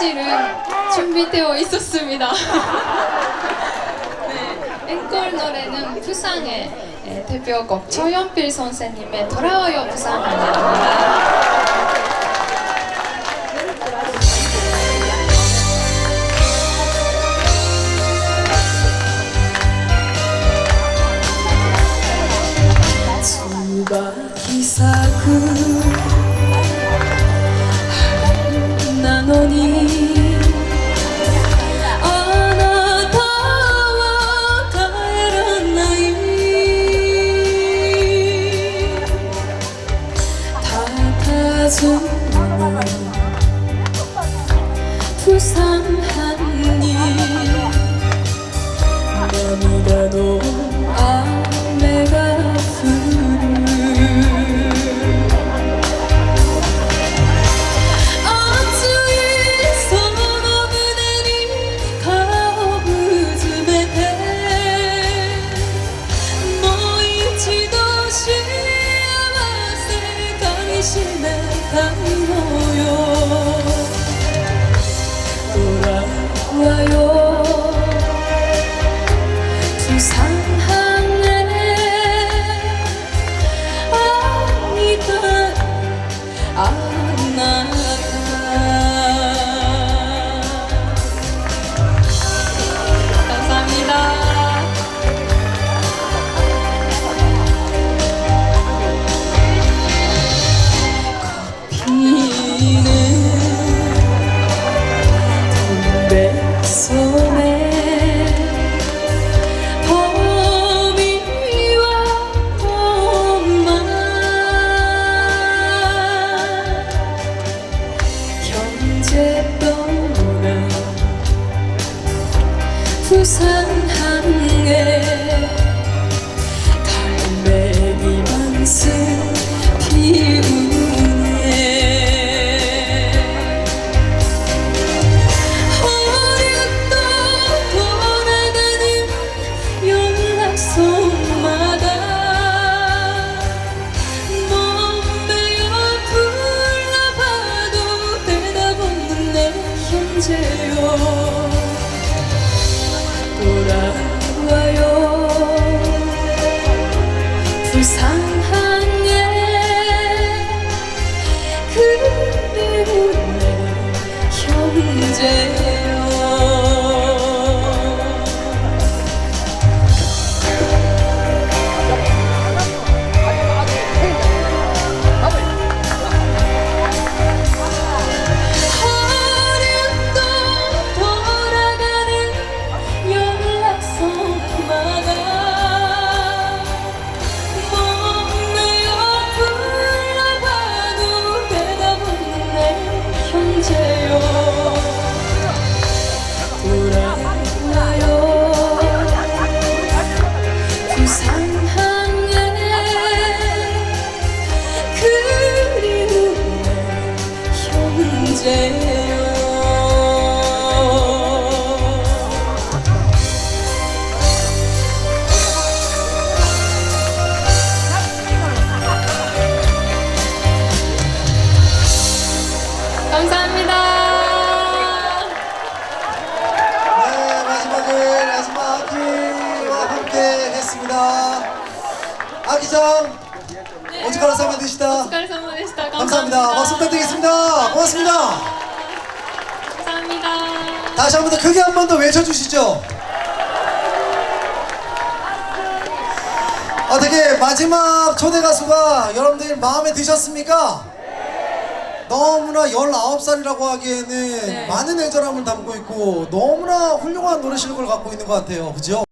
사실은 준비되어 있었습니다. 네, 앵콜 노래는 부상의 예, 대표곡 조연필 선생님의 돌아와요 부상입니다. 기사구 사라진 부산한 이 남이라도 아 돌 부산 항에 갈매기 만스 피우네. 어렵다 돌아가는 연락선마다 몸매여 불러봐도 대답 없는 내 현재요 돌 마지막을 마지막 아키와 함께 했습니다. 아키장, 오직하라 사면 되시다. お疲れ様でした。 감사합니다. 박수 부탁드리겠습니다. 고맙습니다. 감사합니다. 다시 한 번 더 크게 한 번 더 외쳐주시죠. 어떻게 마지막 초대 가수가 여러분들 마음에 드셨습니까? 너무나 19살이라고 하기에는 많은 애절함을 담고 있고 너무나 훌륭한 노래 실력을 갖고 있는 것 같아요. 그죠?